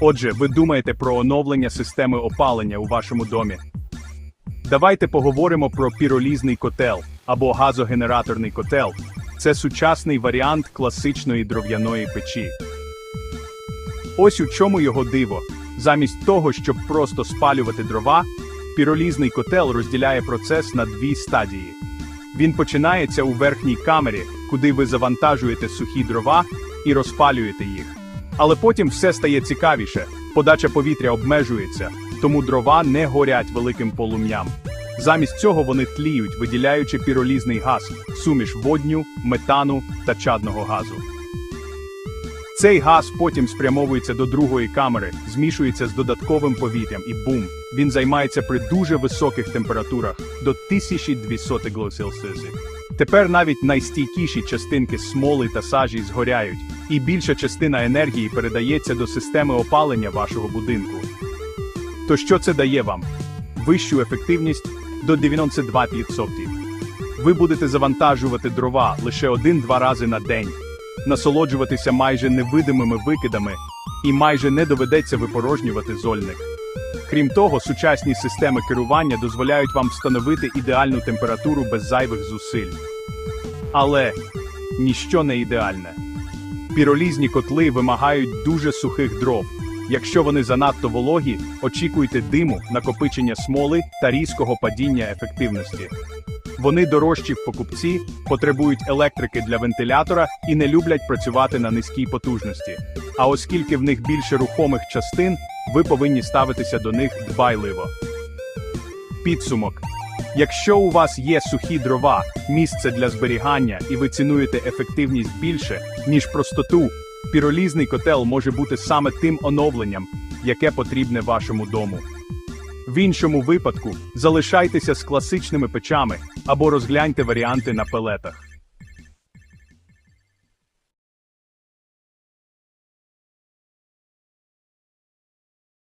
Отже, ви думаєте про оновлення системи опалення у вашому домі. Давайте поговоримо про піролізний котел або газогенераторний котел. Це сучасний варіант класичної дров'яної печі. Ось у чому його диво. Замість того, щоб просто спалювати дрова, піролізний котел розділяє процес на дві стадії. Він починається у верхній камері, куди ви завантажуєте сухі дрова і розпалюєте їх. Але потім все стає цікавіше. Подача повітря обмежується, тому дрова не горять великим полум'ям. Замість цього вони тліють, виділяючи піролізний газ, суміш водню, метану та чадного газу. Цей газ потім спрямовується до другої камери, змішується з додатковим повітрям і бум. Він займається при дуже високих температурах до 1200 Цельсія. Тепер навіть найстійкіші частинки смоли та сажі згоряють, і більша частина енергії передається до системи опалення вашого будинку. То що це дає вам? Вищу ефективність до 92%. Ви будете завантажувати дрова лише один-два рази на день, насолоджуватися майже невидимими викидами і майже не доведеться випорожнювати зольник. Крім того, сучасні системи керування дозволяють вам встановити ідеальну температуру без зайвих зусиль. Але ніщо не ідеальне. Піролізні котли вимагають дуже сухих дров. Якщо вони занадто вологі, очікуйте диму, накопичення смоли та різкого падіння ефективності. Вони дорожчі в покупці, потребують електрики для вентилятора і не люблять працювати на низькій потужності. А оскільки в них більше рухомих частин, ви повинні ставитися до них дбайливо. Підсумок. Якщо у вас є сухі дрова, місце для зберігання і ви цінуєте ефективність більше, ніж простоту, піролізний котел може бути саме тим оновленням, яке потрібне вашому дому. В іншому випадку залишайтеся з класичними печами або розгляньте варіанти на пелетах.